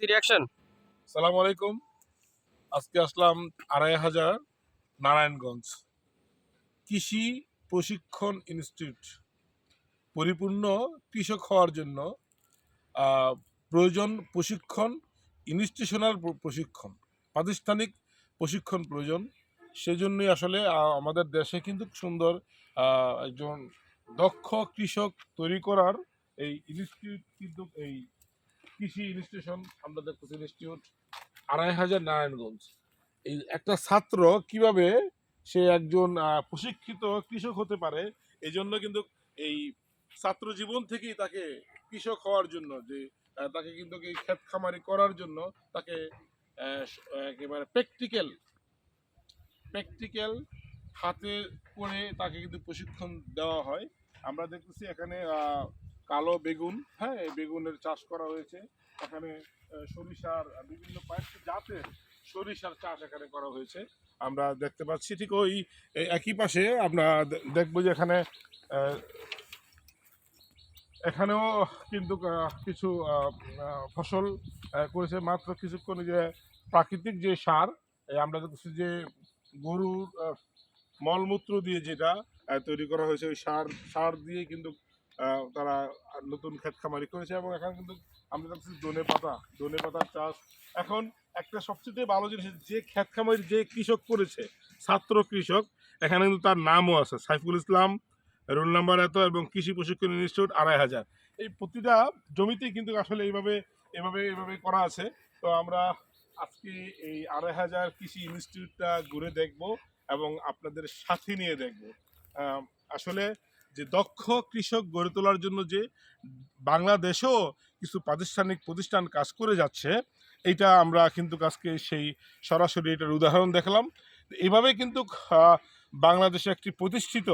পরবর্তী রিয়াকশন সালাম আলাইকুম। আজকে আসলাম আড়াই হাজার নারায়ণগঞ্জ কৃষি প্রশিক্ষণ ইনস্টিটিউট। পরিপূর্ণ কৃষক হওয়ার জন্য প্রয়োজন প্রশিক্ষণ ইনস্টিটিউশনাল প্রশিক্ষণ, প্রাতিষ্ঠানিক প্রশিক্ষণ প্রয়োজন। সেজন্যই আসলে আমাদের দেশে কিন্তু সুন্দর একজন দক্ষ কৃষক তৈরি করার এই ইনস্টিটিউট কিন্তু এই কৃষি ইনস্টিটিউশন আমরা দেখতেছি ইনস্টিটিউট, আড়াই হাজার নারায়ণগঞ্জ। এই একটা ছাত্র কীভাবে সে একজন প্রশিক্ষিত কৃষক হতে পারে এই জন্য কিন্তু এই ছাত্র জীবন থেকেই তাকে কৃষক হওয়ার জন্য, যে তাকে কিন্তু এই ক্ষেত খামারি করার জন্য তাকে একেবারে প্র্যাকটিক্যাল প্র্যাকটিক্যাল হাতে করে তাকে কিন্তু প্রশিক্ষণ দেওয়া হয়। আমরা দেখতেছি এখানে কালো বেগুন হ্যাঁ এই বেগুনের চাষ করা হয়েছে। এখানে সরিষার বিভিন্ন কয়েকটি জাতের সরিষার চাষ এখানে করা হয়েছে। আমরা দেখতে পাচ্ছি ঠিক ওই একই পাশে আমরা দেখব যে এখানে এখানেও কিন্তু কিছু ফসল করেছে। মাত্র কিছুক্ষণ যে প্রাকৃতিক যে সার আমরা দেখছি যে গরুর মলমূত্র দিয়ে যেটা তৈরি করা হয়েছে। ওই সার সার দিয়ে কিন্তু তারা নতুন ক্ষেত খামারি করেছে এবং এখানে কিন্তু আমরা দেখছি ধনে পাতা, ধনে পাতার চাষ। এখন একটা সবচেয়ে ভালো জিনিস যে ক্ষেত খামারি যে কৃষক করেছে ছাত্র কৃষক, এখানে কিন্তু তার নামও আছে। সাইফুল ইসলাম, রোল নাম্বার এত এবং কৃষি প্রশিক্ষণ ইনস্টিটিউট আড়াই হাজার। এই প্রতিটা জমিতেই কিন্তু আসলে এইভাবে এভাবে এভাবে করা আছে। তো আমরা আজকে এই আড়াই হাজার কৃষি ইনস্টিটিউটটা ঘুরে দেখব এবং আপনাদের সাথে নিয়ে দেখব। আসলে যে দক্ষ কৃষক গড়ে তোলার জন্য যে বাংলাদেশেও কিছু প্রাতিষ্ঠানিক প্রতিষ্ঠান কাজ করে যাচ্ছে, এইটা আমরা কিন্তু আজকে সেই সরাসরি এটার উদাহরণ দেখলাম। এভাবে কিন্তু বাংলাদেশে একটি প্রতিষ্ঠিত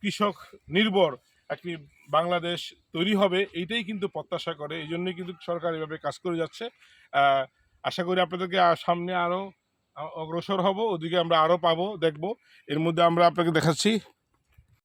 কৃষক নির্ভর একটি বাংলাদেশ তৈরি হবে, এইটাই কিন্তু প্রত্যাশা করে। এই জন্যই কিন্তু সরকার এভাবে কাজ করে যাচ্ছে। আশা করি আপনাদেরকে সামনে আরও অগ্রসর হব। ওদিকে আমরা আরও পাবো, দেখব। এর মধ্যে আমরা আপনাকে দেখাচ্ছি